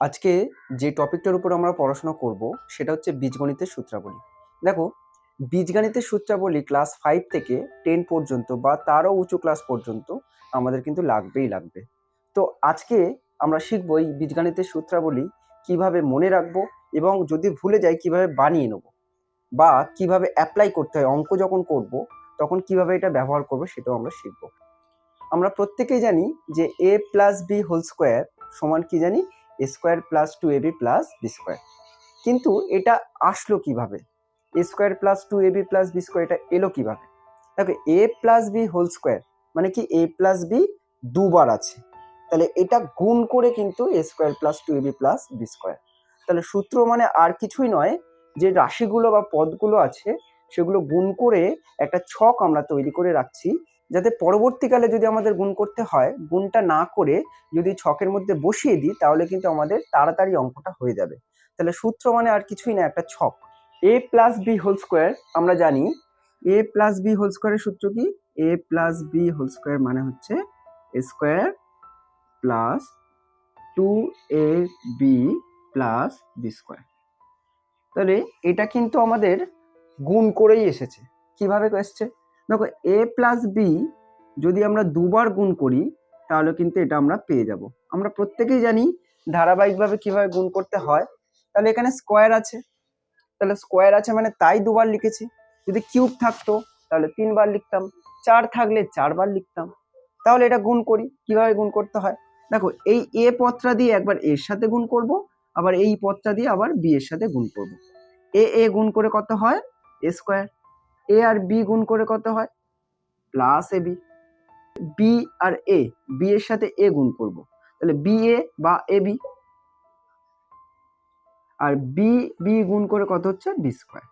আজকে যে টপিকটার উপর আমরা পড়াশোনা করব, সেটা হচ্ছে বীজগণিতের সূত্রাবলী। দেখো, বীজগণিতের সূত্রাবলী ক্লাস ফাইভ থেকে টেন পর্যন্ত বা তারও উঁচু ক্লাস পর্যন্ত আমাদের কিন্তু লাগবেই লাগবে। তো আজকে আমরা শিখব এই বীজগণিতের সূত্রাবলী কীভাবে মনে রাখব এবং যদি ভুলে যাই কীভাবে বানিয়ে নেব বা কীভাবে অ্যাপ্লাই করতে হয়, অঙ্ক যখন করব, তখন কীভাবে এটা ব্যবহার করব সেটাও আমরা শিখব। আমরা প্রত্যেকেই জানি যে A plus B whole square সমান কি জানি? Square plus two A B plus B square. কিন্তু এটা আসলো কীভাবে? A square plus two A B plus B square এটা এলো কীভাবে? দেখো, A plus B whole square মানে কি? এ প্লাস বি দুবার আছে। তাহলে এটা গুণ করে কিন্তু A square plus two A B plus B square. তাহলে সূত্র মানে আর কিছুই নয়, যে রাশিগুলো বা পদগুলো আছে, সেগুলো গুণ করে একটা ছক আমরা তৈরি করে রাখছি যাতে পরবর্তীকালে যদি আমাদের গুণ করতে হয়, গুণটা না করে যদি ছকের মধ্যে বসিয়ে দিই, তাহলে কিন্তু আমাদের তাড়াতাড়ি অঙ্কটা হয়ে যাবে। তাহলে সূত্র মানে আর কিছুই না, একটা ছক। A plus B whole square আমরা জানি এ প্লাস বি হোল স্কোয়ারের সূত্র কি? A plus B whole square মানে হচ্ছে A square plus two A B plus B square তাহলে এটা কিন্তু আমাদের গুণ করেই এসেছে। কীভাবে এসছে? দেখো এ প্লাস বি যদি আমরা দুবার গুণ করি, তাহলে কিন্তু এটা আমরা পেয়ে যাব। আমরা প্রত্যেকেই জানি ধারাবাহিকভাবে কীভাবে গুণ করতে হয়। তাহলে এখানে স্কোয়ার আছে। তাহলে স্কোয়ার আছে মানে তাই দুবার লিখেছি। যদি কিউব থাকতো, তাহলে তিনবার লিখতাম। চার থাকলে চারবার লিখতাম। তাহলে এটা গুণ করি। কীভাবে গুণ করতে হয়? দেখো, এই এ পত্রা দিয়ে একবার এর সাথে গুণ করব, আবার এই পত্রা দিয়ে আবার বি এর সাথে গুণ করব। এ এ গুণ করে কত হয়? এ স্কোয়ার এ আর বি গুণ করে কত হয়? প্লাস এ বি বি আর এ বি এর সাথে এ গুণ করব। তাহলে বি এ বা এ বি আর বি বি গুণ করে কত হচ্ছে? বি স্কোয়ার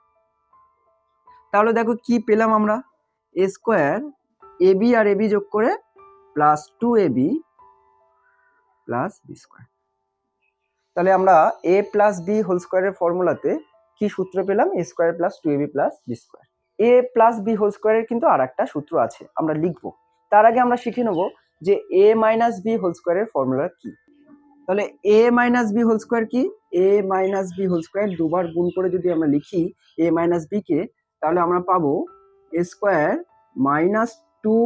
তাহলে দেখো কি পেলাম আমরা? এ স্কোয়ার এ বি আর এ বি যোগ করে plus two A B plus B square তাহলে আমরা এ প্লাস বি হোল স্কোয়ারের ফর্মুলাতে কি সূত্র পেলাম? A square plus two A B plus B square A plus B whole স্কোয়ারের কিন্তু আর একটা সূত্র আছে, আমরা লিখব। তার আগে আমরা শিখে নেব যে এ মাইনাস বি হোল স্কোয়ারের ফর্মুলা কি। তাহলে A minus B whole square কি? A minus B whole square দুবার গুণ করে যদি আমরা লিখি এ মাইনাস বি কে, তাহলে আমরা পাবো A square minus two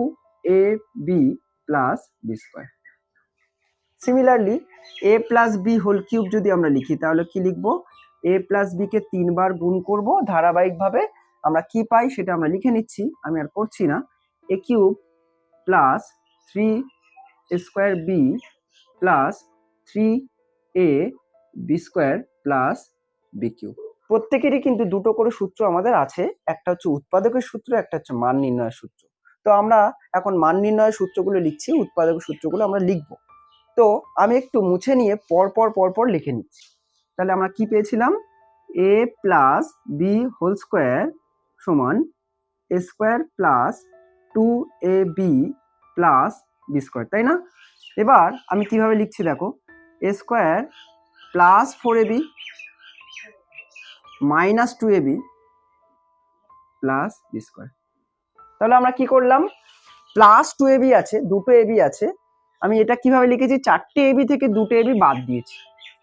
A B plus B square similarly A plus B whole cube যদি আমরা লিখি, তাহলে কি লিখব? এ প্লাস বি কে তিনবার গুণ করব ধারাবাহিকভাবে আমরা কি পাই সেটা আমরা লিখে নিচ্ছি, আমি আর করছি না। A cube plus three square B plus three A B square plus B cube প্রত্যেকেরই কিন্তু দুটো করে সূত্র আমাদের আছে, একটা হচ্ছে উৎপাদকের সূত্র, একটা হচ্ছে মান নির্ণয়ের সূত্র। তো আমরা এখন মান নির্ণয়ের সূত্রগুলো লিখছি উৎপাদকের সূত্রগুলো আমরা লিখব। তো আমি একটু মুছে নিয়ে পরপর পরপর লিখে নিচ্ছি। তাহলে আমরা কি পেয়েছিলাম? A plus B whole square সমান A square plus two A B plus B square তাই না এবার আমি কীভাবে লিখছি দেখো A square plus four A B minus two A B plus B square তাহলে আমরা কি করলাম প্লাস টু এ বি আছে দুটো এ বি আছে আমি এটা কীভাবে লিখেছি চারটে এবি থেকে দুটো এবি বাদ দিয়েছি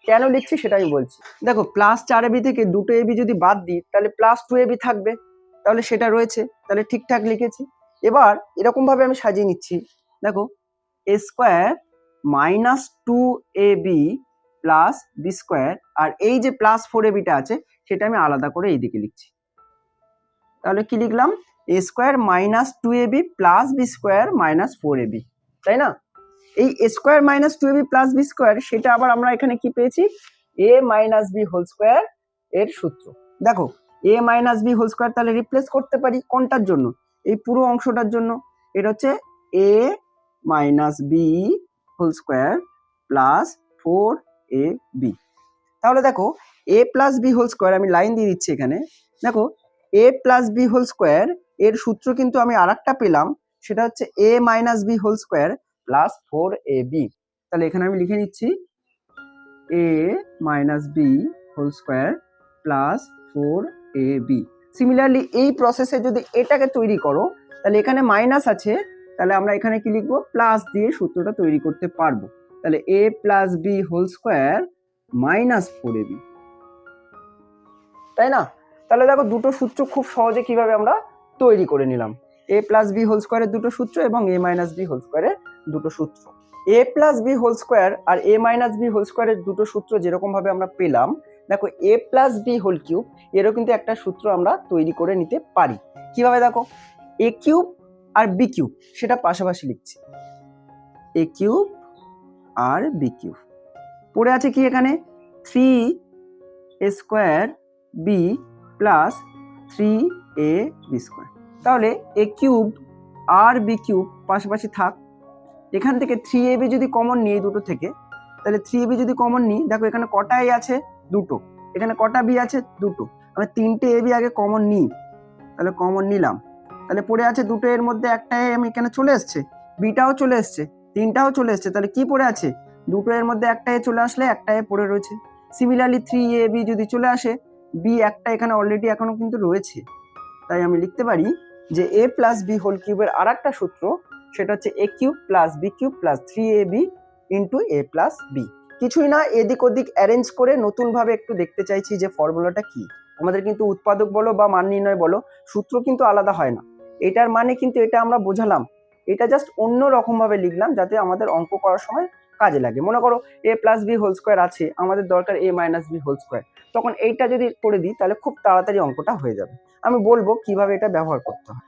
কেন লিখছি সেটা আমি বলছি দেখো প্লাস চার এবি থেকে দুটো এবি যদি বাদ দিই তাহলে প্লাস টু এবি থাকবে তাহলে সেটা রয়েছে, তাহলে ঠিকঠাক লিখেছি। এবার এরকম ভাবে আমি সাজিয়ে নিচ্ছি। দেখো A square minus two A B plus B square আর এই যে প্লাস ফোর এ বিটা আছে, সেটা আমি আলাদা করে এইদিকে লিখছি। তাহলে কি লিখলাম? A square minus two A B plus B square minus four A B তাই না? এই square minus two A B plus B square সেটা আবার আমরা এখানে কি পেয়েছি? A minus B whole square এর সূত্র। দেখো A minus B whole square তাহলে রিপ্লেস করতে পারি কোনটার জন্য? এই পুরো অংশটার জন্য। এটা হচ্ছে A minus B whole square plus four A B তাহলে দেখো A plus B whole square আমি লাইন দিয়ে দিচ্ছি এখানে। দেখো A plus B whole square এর সূত্র কিন্তু আমি আর পেলাম, সেটা হচ্ছে A minus B whole square plus four A B তাহলে এখানে আমি লিখে নিচ্ছি A minus B whole square plus four A B similarly এই প্রসেসে যদি এটাকে তৈরি করো, তাহলে এখানে মাইনাস আছে, তাহলে আমরা এখানে কি লিখব? প্লাস দিয়ে সূত্রটা তৈরি করতে পারব। তাহলে A plus B whole square minus four A B তাই না? তাহলে দেখো দুটো সূত্র খুব সহজে কীভাবে আমরা তৈরি করে নিলাম। এ প্লাস বি হোল স্কোয়ারের দুটো সূত্র এবং এ মাইনাস বি হোল স্কোয়ারের দুটো সূত্র। A plus B whole square R A minus B whole স্কোয়ারের দুটো সূত্র যেরকম ভাবে আমরা পেলাম দেখো A plus B whole cube এরও কিন্তু একটা সূত্র আমরা তৈরি করে নিতে পারি। কীভাবে দেখো? এ কিউব আর বি কিউব সেটা পাশাপাশি লিখছি। এ কিউব আর বি কিউব পড়ে আছে কি এখানে? Three A square B plus three A B square তাহলে এ কিউব আর বি কিউব পাশাপাশি থাক। এখান থেকে থ্রি এ বি যদি কমন নিই দুটো থেকে, তাহলে থ্রি এ বি যদি কমন নিই, দেখো এখানে কটাই আছে? দুটো। এখানে কটা বি আছে? দুটো। আমি তিনটে এ বি আগে কমন নিই। তাহলে কমন নিলাম। তাহলে পড়ে আছে দুটো এর মধ্যে একটা এ আমি এখানে চলে এসছে। বিটাও চলে এসছে। তিনটাও চলে এসছে। তাহলে কি পড়ে আছে? দুটো এর মধ্যে একটা এ চলে আসলে একটা এ পড়ে রয়েছে। সিমিলারলি থ্রি এ বি যদি চলে আসে বি একটা এখানে অলরেডি এখনও কিন্তু রয়েছে। তাই আমি লিখতে পারি যে এ প্লাস বি হোল কিউবের আর একটা সূত্র, সেটা হচ্ছে A cube plus B cube plus three A B into A plus B কিছুই না, এদিক ওদিক অ্যারেঞ্জ করে নতুনভাবে একটু দেখতে চাইছি যে ফর্মুলাটা কি। আমাদের কিন্তু উৎপাদক বলো বা মান নির্ণয় বলো, সূত্র কিন্তু আলাদা হয় না। এটার মানে কিন্তু এটা আমরা বোঝালাম। এটা জাস্ট অন্য রকমভাবে লিখলাম যাতে আমাদের অঙ্ক করার সময় কাজে লাগে। মনে করো A plus B whole square আছে, আমাদের দরকার A minus B whole square তখন এইটা যদি করে দিই, তাহলে খুব তাড়াতাড়ি অঙ্কটা হয়ে যাবে। আমি বলব কীভাবে এটা ব্যবহার করতে হয়।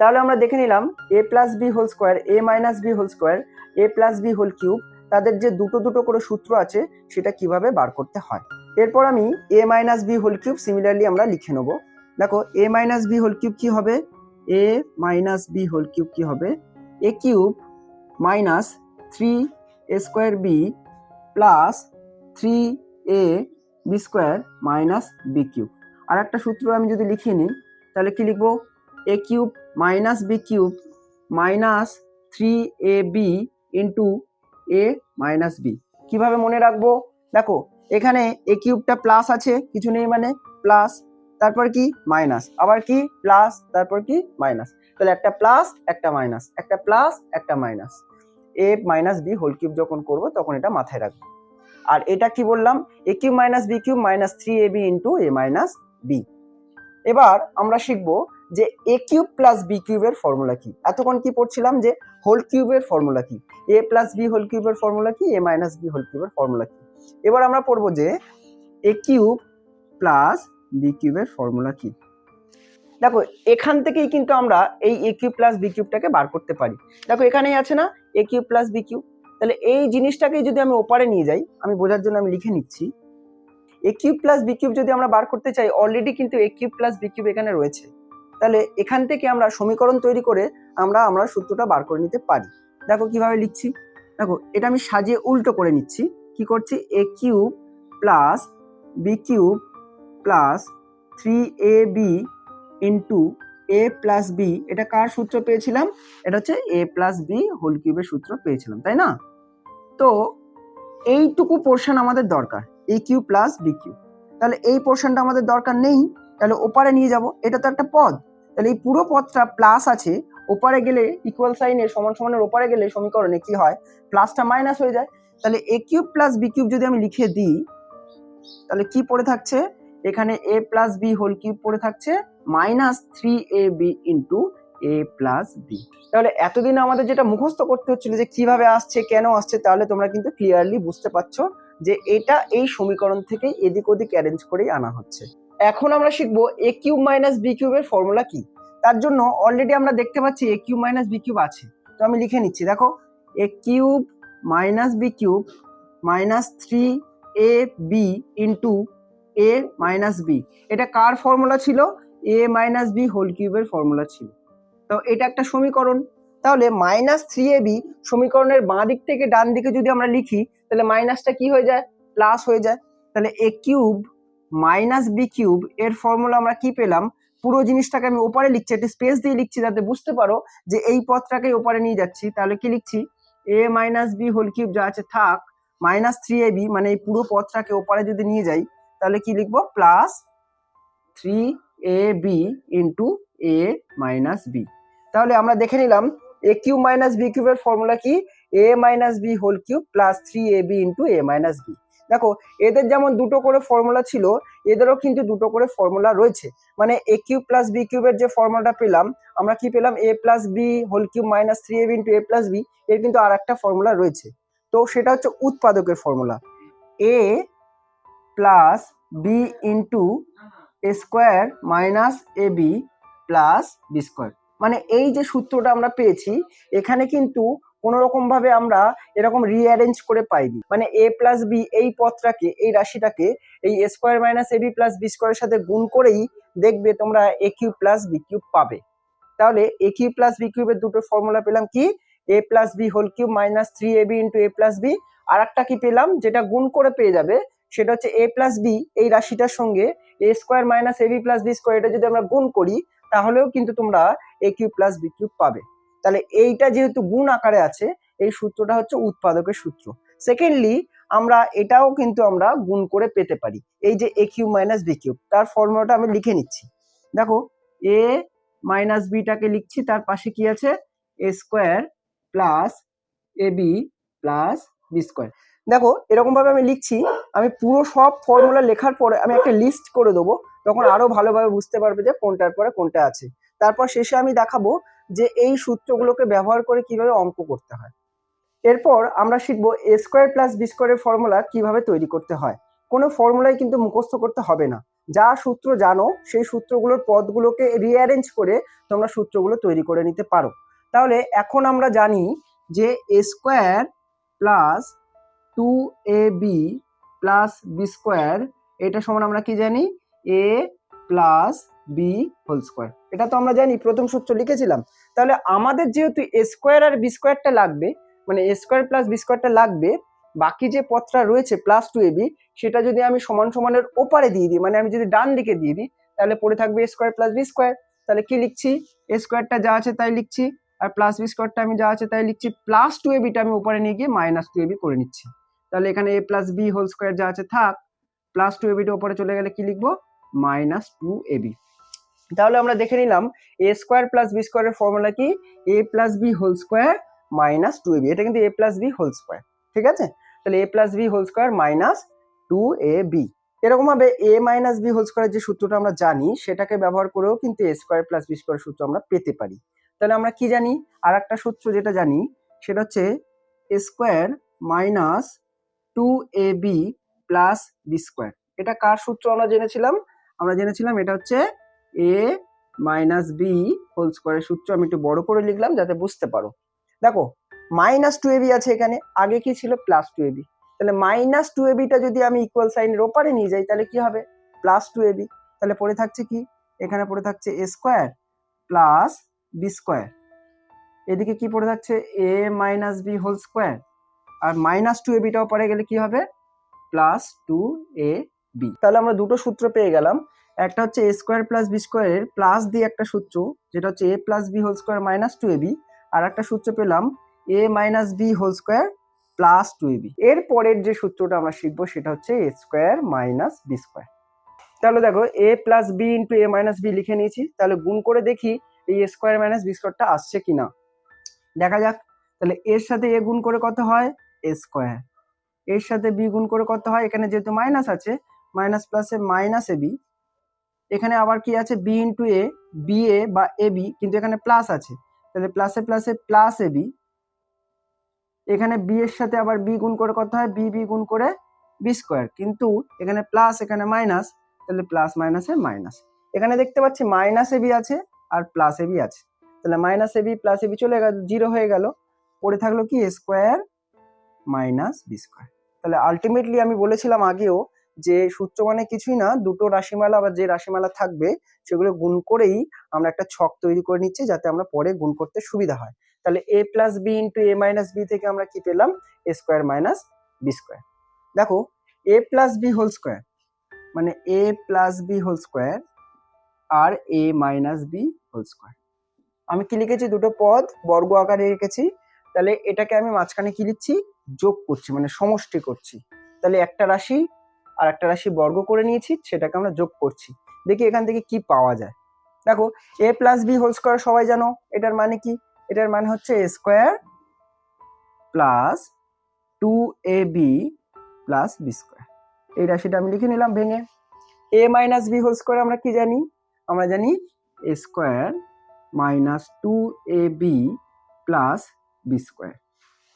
তাহলে আমরা দেখে নিলাম A plus B whole square A minus B whole square A plus B whole cube তাদের যে দুটো দুটো করে সূত্র আছে, সেটা কীভাবে বার করতে হয়? এরপর আমি A minus B whole cube similarly আমরা লিখে নেব। দেখো A minus B whole cube কি হবে? A minus B whole cube কি হবে? A cube minus three A square B plus three A B square minus B cube আর একটা সূত্র আমি যদি লিখে নিই, তাহলে কি লিখব? A cube minus B cube minus three A B into A minus B কীভাবে মনে রাখব? দেখো, এখানে এ কিউবটা প্লাস আছে, কিছু নেই মানে প্লাস তারপর কি? মাইনাস আবার কি? প্লাস তারপর কি? মাইনাস তাহলে একটা প্লাস একটা মাইনাস একটা প্লাস একটা minus A minus B whole cube যখন করব, তখন এটা মাথায় রাখব। আর এটা কি বললাম? A cube minus B cube minus three A B into A minus B এবার আমরা শিখব যে এ কিউব প্লাস বি কিউবের ফর্মুলা কি? এতক্ষণ কি পড়ছিলাম যে হোল কিউবের ফর্মুলা কি? এ প্লাস বি হোল কিউবের ফর্মুলা কি? এ মাইনাস বি হোল কিউবের ফর্মুলা কি? এবার আমরা পড়ব যে এ কিউব প্লাস বি কিউবের ফর্মুলা কি? দেখো, এখান থেকেই কিন্তু আমরা এই এ কিউব প্লাস বি কিউবটাকে বার করতে পারি। দেখো, এখানেই আছে না? A cube plus B cube তাহলে এই জিনিসটাকেই যদি আমি ওপারে নিয়ে যাই, আমি বোঝার জন্য আমি লিখে নিচ্ছি। A cube plus B cube যদি আমরা বার করতে চাই অলরেডি কিন্তু A cube plus B cube এখানে রয়েছে। তাহলে এখান থেকে আমরা সমীকরণ তৈরি করে আমরা আমরা সূত্রটা বার করে নিতে পারি। দেখো কীভাবে লিখছি? দেখো, এটা আমি সাজিয়ে উল্টো করে নিচ্ছি। কি করছি? A cube plus B cube plus three A B into A plus B এটা কার সূত্র পেয়েছিলাম? এটা হচ্ছে এ প্লাস বি হোল কিউবের সূত্র পেয়েছিলাম, তাই না? তো এইটুকু পোর্শন আমাদের দরকার A cube plus B cube তাহলে এই পোর্শনটা আমাদের দরকার নেই, তাহলে ওপারে নিয়ে যাব। এটা তো একটা পদ। তাহলে এই পুরো পথটা প্লাস আছে, ওপারে গেলে ইকুয়াল সাইনে সমান সমানের ওপারে গেলে সমীকরণে কি হয়? প্লাসটা মাইনাস হয়ে যায়। তাহলে A cube plus B cube যদি আমি লিখে দিই, তাহলে কি পড়ে থাকছে? এখানে এ প্লাস বি হোল কিউব পড়ে থাকছে minus three A B into A plus B তাহলে এতদিন আমাদের যেটা মুখস্থ করতে হচ্ছিল যে কীভাবে আসছে, কেন আসছে, তাহলে তোমরা কিন্তু ক্লিয়ারলি বুঝতে পারছ যে এটা এই সমীকরণ থেকে এদিক ওদিক অ্যারেঞ্জ করেই আনা হচ্ছে। এখন আমরা শিখব এ কিউব মাইনাস বি কিউবের ফর্মুলা কি? তার জন্য অলরেডি আমরা দেখতে পাচ্ছি A cube minus B cube আছে। তো আমি লিখে নিচ্ছি, দেখো। A cube minus B cube minus three A B into A minus B এটা কার ফর্মুলা ছিল? এ মাইনাস বি হোল কিউবের ফর্মুলা ছিল। তো এটা একটা সমীকরণ। তাহলে মাইনাস থ্রি এ বি সমীকরণের বাঁ দিক থেকে ডান দিকে যদি আমরা লিখি, তাহলে মাইনাসটা কি হয়ে যায়? প্লাস হয়ে যায়। তাহলে A cube minus B cube এর ফর্মুলা আমরা কি পেলাম? পুরো জিনিসটাকে আমি ওপারে লিখছি, একটা স্পেস দিয়ে লিখছি যাতে বুঝতে পারো যে এই পথটাকে ওপারে নিয়ে যাচ্ছি। তাহলে কি লিখছি? A minus B whole cube যা আছে থাক মাইনাস থ্রি এ বি মানে এই পুরো পথটাকে ওপারে যদি নিয়ে যাই, তাহলে কি লিখব? Plus three A B into A minus B তাহলে আমরা দেখে নিলাম এ কিউব মাইনাস বি কিউবের ফর্মুলা কি? A minus B whole cube plus three A B into A minus B দেখো, এদের যেমন দুটো করে ফর্মুলা ছিল, এদেরও কিন্তু দুটো করে ফর্মুলা রয়েছে। মানে এ কিউব প্লাস বি কিউবের যে ফর্মুলাটা পেলাম, আমরা কি পেলাম? A plus B whole cube minus three A into A plus B এর কিন্তু আর একটা ফর্মুলা রয়েছে। তো সেটা হচ্ছে উৎপাদকের formula A plus B into A square minus A B plus B square মানে এই যে সূত্রটা আমরা পেয়েছি, এখানে কিন্তু কোনো রকম ভাবে আমরা এরকম রিঅ্যারেঞ্জ করে পাইনি। মানে এ প্লাস বি এই পথটাকে, এই রাশিটাকে, এই square minus A B plus B স্কোয়ারের সাথে গুণ করেই দেখবে তোমরা A cube plus B cube পাবে। তাহলে এ কিউব প্লাস বি কিউবের দুটো ফর্মুলা পেলাম কি? A plus B whole cube minus three A B into A plus B আর একটা কি পেলাম? যেটা গুণ করে পেয়ে যাবে, সেটা হচ্ছে এ প্লাস বি এই রাশিটার সঙ্গে A square minus A B plus B square এটা যদি আমরা গুণ করি, তাহলেও কিন্তু তোমরা A cube plus B cube পাবে। তাহলে এইটা যেহেতু গুণ আকারে আছে, এই সূত্রটা হচ্ছে উৎপাদকের সূত্র। সেকেন্ডলি আমরা এটাও কিন্তু আমরা গুণ করে পেতে পারি। এই যে A cube minus B cube তার ফর্মুলাটা আমি লিখে নিচ্ছি। দেখো এ মাইনাস বিটাকে লিখছি, তার পাশে কি আছে? A square plus A B plus B square দেখো এরকম ভাবে আমি লিখছি, আমি পুরো সব ফর্মুলা লেখার পরে আমি একটা লিস্ট করে দেবো, তখন আরও ভালোভাবে বুঝতে পারবে যে কোনটার পরে কোনটা আছে। তারপর শেষে আমি দেখাবো যে এই সূত্রগুলোকে ব্যবহার করে কীভাবে অঙ্ক করতে হয়। এরপর আমরা শিখব এ স্কোয়ার প্লাস বি স্কোয়ারের ফর্মুলা কীভাবে তৈরি করতে হয়। কোনো ফর্মুলাই কিন্তু মুখস্থ করতে হবে না। যা সূত্র জানো, সেই সূত্রগুলোর পদগুলোকে রিঅ্যারেঞ্জ করে তোমরা সূত্রগুলো তৈরি করে নিতে পারো। তাহলে এখন আমরা জানি যে A square plus two A B plus B square এটা সমান আমরা কি জানি? A plus B whole square এটা তো আমরা জানি, প্রথম সূত্র লিখেছিলাম। তাহলে আমাদের যেহেতু এ স্কোয়ার আর বি স্কোয়ারটা লাগবে মানে এ স্কোয়ার প্লাস বি স্কোয়ারটা লাগবে, বাকি যে পথটা রয়েছে প্লাস টু এ বি সেটা যদি আমি সমান সমানের ওপারে দিয়ে দিই মানে আমি যদি ডান দিকে দিয়ে দিই, তাহলে পড়ে থাকবে a square plus b square তাহলে কি লিখছি? এ স্কোয়ারটা যা আছে তাই লিখছি, আর প্লাস বি স্কোয়ারটা আমি যা আছে তাই লিখছি প্লাস টু এ বিটা আমি উপরে নিয়ে গিয়ে মাইনাস টু এ বি করে নিচ্ছি। তাহলে এখানে a plus b whole square যা আছে থাক প্লাস টু এ বিটা উপরে চলে গেলে কি লিখব? মাইনাস টু এ বি তাহলে আমরা দেখে নিলাম এ স্কোয়ার প্লাস বি স্কোয়ারের ফর্মুলা কি? A plus b whole square minus two b এটা কিন্তু a plus b whole square ঠিক আছে? তাহলে a plus b whole square minus two a a b এরকম ভাবে এ মাইনাস বি হোল স্কোয়ারের যে সূত্রটা আমরা জানি, সেটাকে ব্যবহার করেও কিন্তু a square plus b square সূত্র আমরা পেতে পারি। তাহলে আমরা কি জানি? আর একটা সূত্র যেটা জানি, সেটা হচ্ছে a square minus two a b plus b square এটা কার সূত্র আমরা জেনেছিলাম? আমরা জেনেছিলাম এটা হচ্ছে এ মাইনাস বি হোল স্কোয়ারের সূত্র আমি একটু বড় করে লিখলাম যাতে বুঝতে পারো। দেখো মাইনাস টু এবি আছে এখানে, আগে কি ছিল? প্লাস টু এবি তাহলে মাইনাস টু এবিটা যদি আমি ইকুয়াল সাইনের ওপারে নিয়ে যাই, তাহলে কি হবে? প্লাস টু এবি তাহলে পড়ে থাকছে কি? এখানে পড়ে থাকছে a square plus b square এদিকে কি পড়ে থাকছে? A minus b whole square R minus two এবিটাও পরে গেলে কি হবে? প্লাস টু এ বি তাহলে আমরা দুটো সূত্র পেয়ে গেলাম। একটা হচ্ছে এ স্কোয়ার প্লাস বি স্কোয়ারের প্লাস দিয়ে একটা সূত্র, যেটা হচ্ছে a plus b whole square minus two a b আর একটা সূত্র পেলাম a minus b whole square plus two a a b এর পরের যে সূত্রটা আমরা শিখব, সেটা হচ্ছে a square minus b square তাহলে দেখো a plus b into a minus b লিখে নিয়েছি। তাহলে গুণ করে দেখি এই এ স্কোয়ার মাইনাস বি স্কোয়ারটা আসছে কি না দেখা যাক, তাহলে এর সাথে এ গুণ করে কত হয়? এ স্কোয়ার এর সাথে বি গুণ করে কত হয়? এখানে যেহেতু মাইনাস আছে মাইনাস প্লাসে মাইনাস এ বি এখানে আবার কি আছে? B into a b a বা এ বি কিন্তু এখানে প্লাস আছে। তাহলে প্লাসে প্লাসে প্লাস এ বি এখানে বি এর সাথে আবার বি গুণ করে কত হয়? বি বি গুণ করে বি স্কোয়ার কিন্তু এখানে প্লাস এখানে মাইনাস তাহলে প্লাস মাইনাসে মাইনাস এখানে দেখতে পাচ্ছি মাইনাস এ বি আছে আর প্লাস এ বি আছে। তাহলে minus a b plus a b চলে গেল জিরো হয়ে গেল। পড়ে থাকল কি? স্কোয়ার মাইনাস বি স্কোয়ার তাহলে আলটিমেটলি আমি বলেছিলাম আগেও যে সূত্র মানে কিছুই না, দুটো রাশিমালা বা যে রাশিমালা থাকবে, সেগুলো গুণ করেই আমরা একটা ছক তৈরি করে নিচ্ছি যাতে আমরা পরে গুণ করতে সুবিধা হয়। তাহলে a plus b into a minus b থেকে আমরা কি পেলাম? A square minus b square দেখো a plus b whole square মানে a plus b whole square R a minus b whole square আমি কি লিখেছি? দুটো পদ, বর্গ আকারে রেখেছি। তাহলে এটাকে আমি মাঝখানে কি লিখছি? যোগ করছি মানে সমষ্টি করছি। তাহলে একটা রাশি আর একটা রাশি বর্গ করে নিয়েছি, সেটাকে আমরা যোগ করছি। দেখি এখান থেকে কি পাওয়া যায়। দেখো a plus b whole square সবাই জানো, এটার মানে কি? এটার মানে হচ্ছে a square plus two a b plus b square এই রাশিটা আমি লিখে নিলাম ভেঙে। A minus b whole square আমরা কি জানি? আমরা জানি a square minus two a b plus b square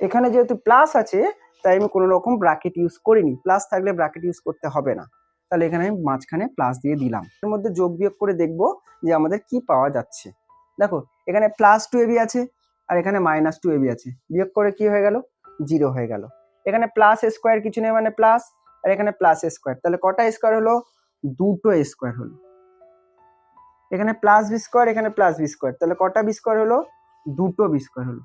এখানে যেহেতু প্লাস আছে তাই আমি কোনো রকম ব্র্যাকেট ইউজ করিনি। প্লাস থাকলে ব্র্যাকেট ইউজ করতে হবে না। তাহলে এখানে আমি মাঝখানে প্লাস দিয়ে দিলাম। এর মধ্যে যোগ বিয়োগ করে দেখব যে আমাদের কি পাওয়া যাচ্ছে। দেখো, এখানে প্লাস টু এবি আছে আর এখানে মাইনাস টু এবি আছে। বিয়োগ করে কি হয়ে গেল? জিরো হয়ে গেল। এখানে প্লাস স্কোয়ার কিছু নেই মানে প্লাস আর এখানে প্লাস স্কোয়ার তাহলে কটা স্কোয়ার হলো? দুটো স্কোয়ার হলো। এখানে প্লাস বি স্কোয়ার এখানে প্লাস বি স্কোয়ার তাহলে কটা বি স্কোয়ার হলো? দুটো বি স্কোয়ার হলো।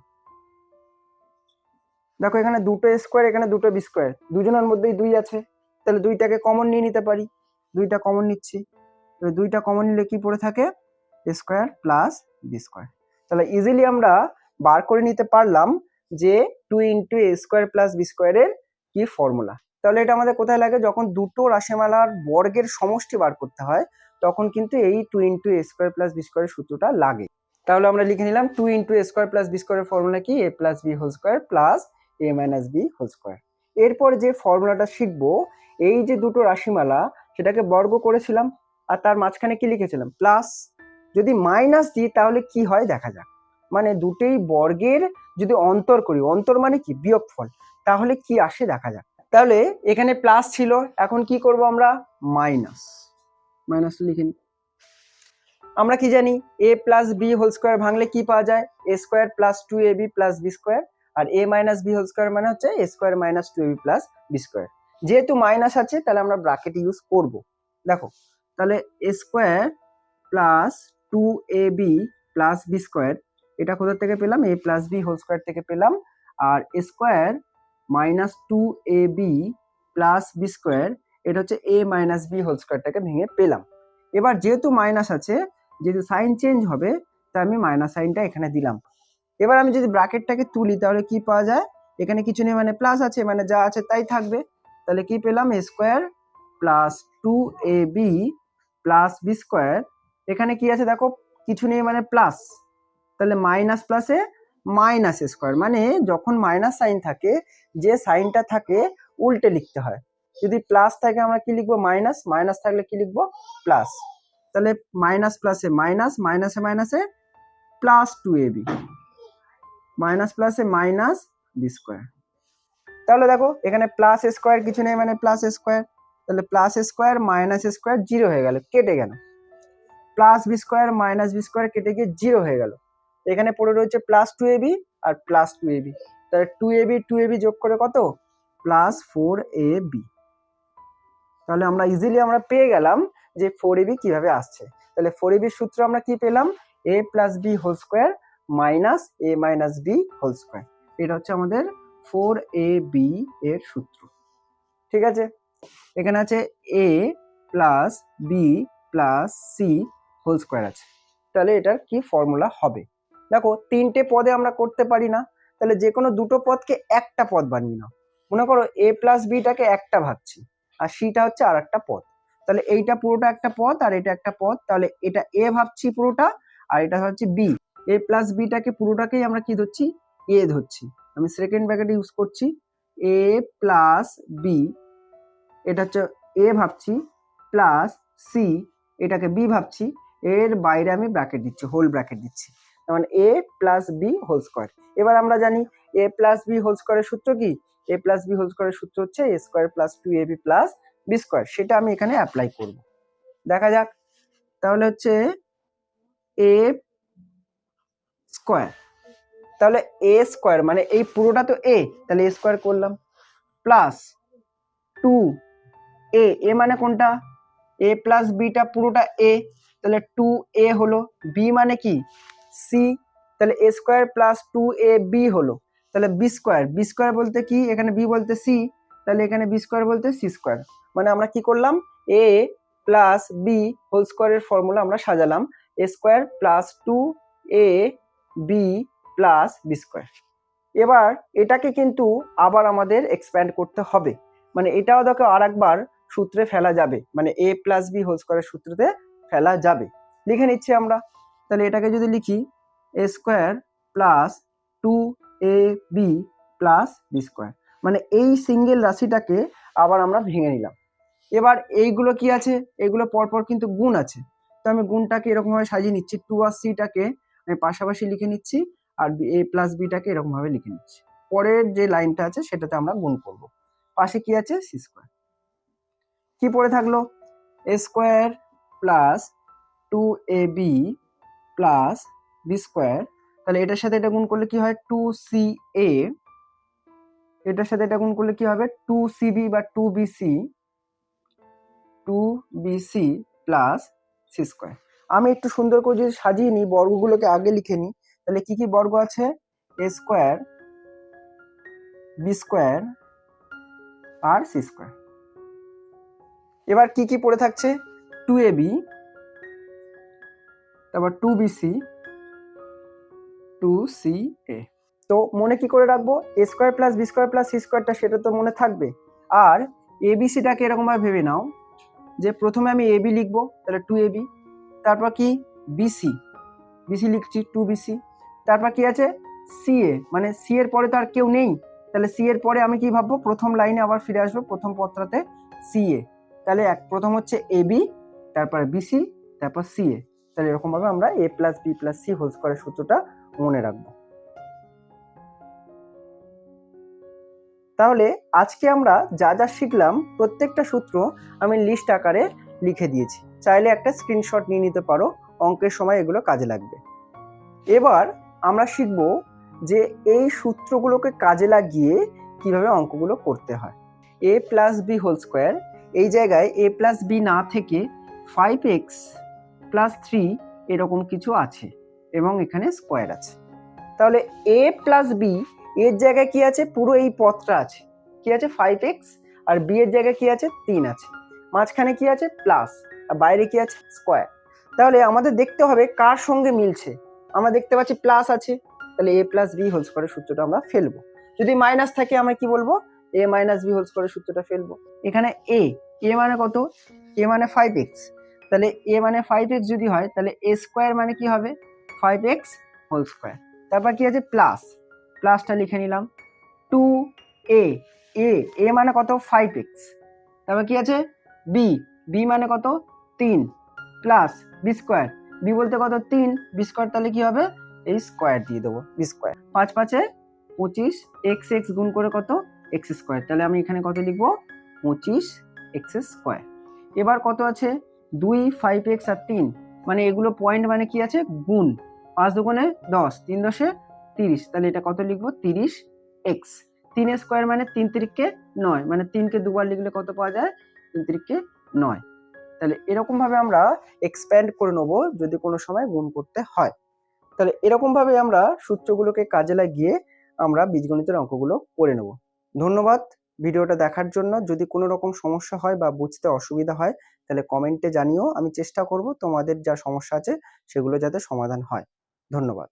দেখো এখানে দুটো স্কোয়ার এখানে দুটো বি স্কোয়ার দুজনের মধ্যেই দুই আছে। তাহলে দুইটাকে কমন নিয়ে নিতে পারি। দুইটা কমন নিচ্ছি। তাহলে দুইটা কমন নিলে কি পড়ে থাকে? স্কোয়ার প্লাস বি স্কোয়ার তাহলে ইজিলি আমরা বার করে নিতে পারলাম যে two into a square plus b স্কোয়ারের কি ফর্মুলা তাহলে এটা আমাদের কোথায় লাগে? যখন দুটো রাশিমালার বর্গের সমষ্টি বার করতে হয়, তখন কিন্তু এই two into a square plus b স্কোয়ারের সূত্রটা লাগে। তাহলে আমরা লিখে নিলাম two into a square plus b স্কোয়ারের ফর্মুলা কি? A plus b whole square plus a minus b whole square এরপর যে ফর্মুলাটা শিখব, এই যে দুটো রাশিমালা, সেটাকে বর্গ করেছিলাম আর তার মাঝখানে কি লিখেছিলাম? প্লাস যদি মাইনাস দিই, তাহলে কি হয়? দেখা যাক। মানে দুটোই বর্গের যদি অন্তর করি, অন্তর মানে কি? বিয়োগফল। তাহলে কি আসে? দেখা যাক। তাহলে এখানে প্লাস ছিল, এখন কি করব আমরা? মাইনাস মাইনাস লিখে। আমরা কি জানি? A plus b whole square ভাঙলে কি পাওয়া যায়? A square plus two a b plus b square R a minus b whole square মানে হচ্ছে a square minus two b plus b square যেহেতু মাইনাস আছে, তাহলে আমরা ব্রাকেট ইউজ করব। দেখো, তাহলে a square plus two a b plus b square এটা কোথা থেকে পেলাম? A plus b whole square থেকে পেলাম। আর a square minus two a b plus b square এটা হচ্ছে এ মাইনাস বি হোল স্কোয়ারটাকে ভেঙে পেলাম। এবার যেহেতু মাইনাস আছে, যেহেতু সাইন চেঞ্জ হবে, তাই আমি মাইনাস সাইনটা এখানে দিলাম। এবার আমি যদি ব্র্যাকেটটাকে তুলি, তাহলে কি পাওয়া যায়? এখানে কিছু নেই মানে প্লাস আছে মানে যা আছে তাই থাকবে। তাহলে কি পেলাম? A square plus two a b plus b square এখানে কি আছে দেখো? কিছু নেই মানে প্লাস তাহলে মাইনাস প্লাসে মাইনাস স্কোয়ার মানে যখন মাইনাস সাইন থাকে, যে সাইনটা থাকে, উল্টে লিখতে হয়। যদি প্লাস থাকে, আমরা কি লিখব? মাইনাস মাইনাস থাকলে কি লিখব? প্লাস তাহলে মাইনাস প্লাসে মাইনাস মাইনাসে মাইনাসে plus two a b minus প্লাসে মাইনাস বি স্কোয়ার তাহলে দেখো, এখানে প্লাস স্কোয়ার কিছু নেই মানে প্লাস স্কোয়ার তাহলে plus square minus square zero হয়ে গেল, কেটে গেল। Plus b square minus b square কেটে গিয়ে জিরো হয়ে গেল। এখানে পড়ে রয়েছে প্লাস টু এবি আর প্লাস টু এবি তাহলে two a b two a b যোগ করে কত? প্লাস ফোর এ বি তাহলে আমরা ইজিলি আমরা পেয়ে গেলাম যে ফোর এবি কীভাবে আসছে। তাহলে ফোর এবির সূত্র আমরা কি পেলাম? A plus b whole square minus a minus b whole square. এটা হচ্ছে আমাদের ফোর এ বি এর সূত্র। ঠিক আছে? এখানে আছে a plus b plus c whole square আছে। তাহলে এটার কি ফর্মুলা হবে? দেখো, তিনটে পদে আমরা করতে পারি না। তাহলে যে কোনো দুটো পদকে একটা পদ বানিয়ে নাও। মনে করো এ প্লাস বিটাকে একটা ভাবছি আর সিটা হচ্ছে আর একটা পদ। তাহলে এইটা পুরোটা একটা পদ, আর এটা একটা পদ। তাহলে এটা এ ভাবছি পুরোটা, আর এটা হচ্ছে বি। এ প্লাস বিটাকে পুরোটাকেই আমরা কি ধরছি? এ ধরছি। আমি সেকেন্ড ব্র্যাকেট ইউজ করছি। এ প্লাস বি এটা হচ্ছে এ ভাবছি প্লাস সি এটাকে বি ভাবছি, এর বাইরে আমি ব্র্যাকেট দিচ্ছি হোল ব্র্যাকেট দিচ্ছি। মানে a plus b whole square এবার আমরা জানি এ প্লাস বি হোল স্কোয়ারের সূত্র কি? এ প্লাস বি হোল স্কোয়ারের সূত্র হচ্ছে a square plus two a b plus b square সেটা আমি এখানে অ্যাপ্লাই করব। দেখা যাক। তাহলে হচ্ছে এ স্কোয়ার তাহলে এ স্কোয়ার মানে এই পুরোটা তো এ তাহলে এ স্কোয়ার করলাম। প্লাস টু এ এ মানে কোনটা? এ প্লাস বিটা পুরোটা এ তাহলে টু এ হলো বি মানে কি? সি তাহলে a square plus two a b হলো। তাহলে বি স্কোয়ার বি স্কোয়ার বলতে কি? এখানে বি বলতে সি তাহলে এখানে বি স্কোয়ার বলতে সি স্কোয়ার মানে আমরা কি করলাম? এ প্লাস বি হোল স্কোয়ারের ফর্মুলা আমরা সাজালাম। A square plus two a b plus b square এবার এটাকে কিন্তু আবার আমাদের এক্সপ্যান্ড করতে হবে। মানে এটাও দেখো আর একবার সূত্রে ফেলা যাবে। মানে এ প্লাস বি হোল স্কোয়ারের সূত্রতে ফেলা যাবে। লিখে নিচ্ছি আমরা। তাহলে এটাকে যদি লিখি a square plus two a b plus b square মানে এই সিঙ্গেল রাশিটাকে আবার আমরা ভেঙে নিলাম। এবার এইগুলো কি আছে? এগুলো পরপর কিন্তু গুণ আছে। তো আমি গুণটাকে এরকমভাবে সাজিয়ে নিচ্ছি। টু আর সিটাকে আমি পাশাপাশি লিখে নিচ্ছি আর এ প্লাস বিটাকে এরকমভাবে লিখে নিচ্ছি। পরের যে লাইনটা আছে সেটাতে আমরা গুণ করব। পাশে কি আছে? সি স্কোয়ার কি পড়ে থাকল? A square plus two a b plus b square তাহলে এটার সাথে এটা গুণ করলে কি হয়? টু সি এ এটার সাথে এটা গুণ করলে কি হবে? টু সিবি বা two b c two b c plus c square আমি একটু সুন্দর করে যদি সাজিয়ে নিই, বর্গগুলোকে আগে লিখে নিই, তাহলে কি কি বর্গ আছে? এ স্কোয়ার বি স্কোয়ার আর সি স্কোয়ার এবার কি কি পড়ে থাকছে? টু এ বি তারপর two b c two c a তো মনে কি করে রাখব? A square plus b square plus c স্কোয়ারটা সেটা তো মনে থাকবে। আর এবিসিটাকে এরকমভাবে ভেবে নাও, যে প্রথমে আমি এবি লিখব, তাহলে টু এবি তারপর কি? বিসি বিসি লিখছি টু বিসি তারপর কি আছে? সি এ মানে সি এর পরে তো আর কেউ নেই। তাহলে সি এর পরে আমি কি ভাববো? প্রথম লাইনে আবার ফিরে আসব, প্রথম পত্রাতে সি এ তাহলে এক, প্রথম হচ্ছে এ বি তারপর বিসি তারপর সি এ তাহলে এরকমভাবে আমরা a plus b plus c whole স্কোয়ারের সূত্রটা মনে রাখব। তাহলে আজকে আমরা যা যা শিখলাম, প্রত্যেকটা সূত্র আমি লিস্ট আকারে লিখে দিয়েছি। চাইলে একটা স্ক্রিনশট নিয়ে নিতে পারো। অঙ্কের সময় এগুলো কাজে লাগবে। এবার আমরা শিখব যে এই সূত্রগুলোকে কাজে লাগিয়ে কীভাবে অঙ্কগুলো করতে হয়। A plus b whole square এই জায়গায় এ প্লাস বি না থেকে ফাইভ এক্স প্লাস থ্রি এরকম কিছু আছে এবং এখানে স্কোয়ার আছে। তাহলে এ প্লাস বি এর জায়গায় কি আছে? পুরো এই পথটা আছে। কি আছে? ফাইভ এক্স আর বি এর জায়গায় কি আছে? তিন আছে। মাঝখানে কি আছে? প্লাস বাইরে কি আছে? স্কোয়ার তাহলে আমাদের দেখতে হবে কার সঙ্গে মিলছে। আমরা দেখতে পাচ্ছি প্লাস আছে। তাহলে এ প্লাস বি হোল স্কোয়ারের সূত্রটা আমরা ফেলব। যদি মাইনাস থাকে আমরা কি বলব? এ মাইনাস বি হোল স্কোয়ারের সূত্রটা ফেলব। এখানে এ এ মানে কত? এ মানে ফাইভ এক্স তাহলে এ মানে ফাইভ এক্স যদি হয়, তাহলে এ স্কোয়ার মানে কি হবে? ফাইভ এক্স হোল স্কোয়ার তারপর কি আছে? প্লাস প্লাসটা লিখে নিলাম। টু এ এ এ মানে কত? ফাইভ এক্স তারপর কি আছে? বি বি মানে কত? তিন প্লাস বি স্কোয়ার বি বলতে কত? তিন। বি স্কোয়ার তাহলে কি হবে? এই স্কোয়ার দিয়ে দেবো বি স্কোয়ার পাঁচ পাঁচে পঁচিশ এক্স এক্স গুণ করে কত? এক্স স্কোয়ার তাহলে আমি এখানে কত লিখব? পঁচিশ এক্স স্কোয়ার এবার কত আছে? দুই ফাইভ এক্স আর তিন। মানে এগুলো পয়েন্ট মানে কি আছে? গুণ। পাঁচ দুগুণে দশ, তিন দশে তিরিশ। তাহলে এটা কত লিখব? তিরিশ এক্স তিন স্কোয়ার মানে তিন তিরিককে নয়। মানে তিনকে দুবার লিখলে কত পাওয়া যায়? তিন তিরিককে নয়। তাহলে এরকমভাবে আমরা এক্সপ্যান্ড করে নেব যদি কোনো সময় গুণ করতে হয়। তাহলে এরকমভাবে আমরা সূত্রগুলোকে কাজে লাগিয়ে আমরা বীজগণিতের অঙ্কগুলো করে নেব। ধন্যবাদ ভিডিওটা দেখার জন্য। যদি কোনো রকম সমস্যা হয় বা বুঝতে অসুবিধা হয়, তাহলে কমেন্টে জানিও। আমি চেষ্টা করব তোমাদের যা সমস্যা আছে সেগুলো যাতে সমাধান হয়। ধন্যবাদ।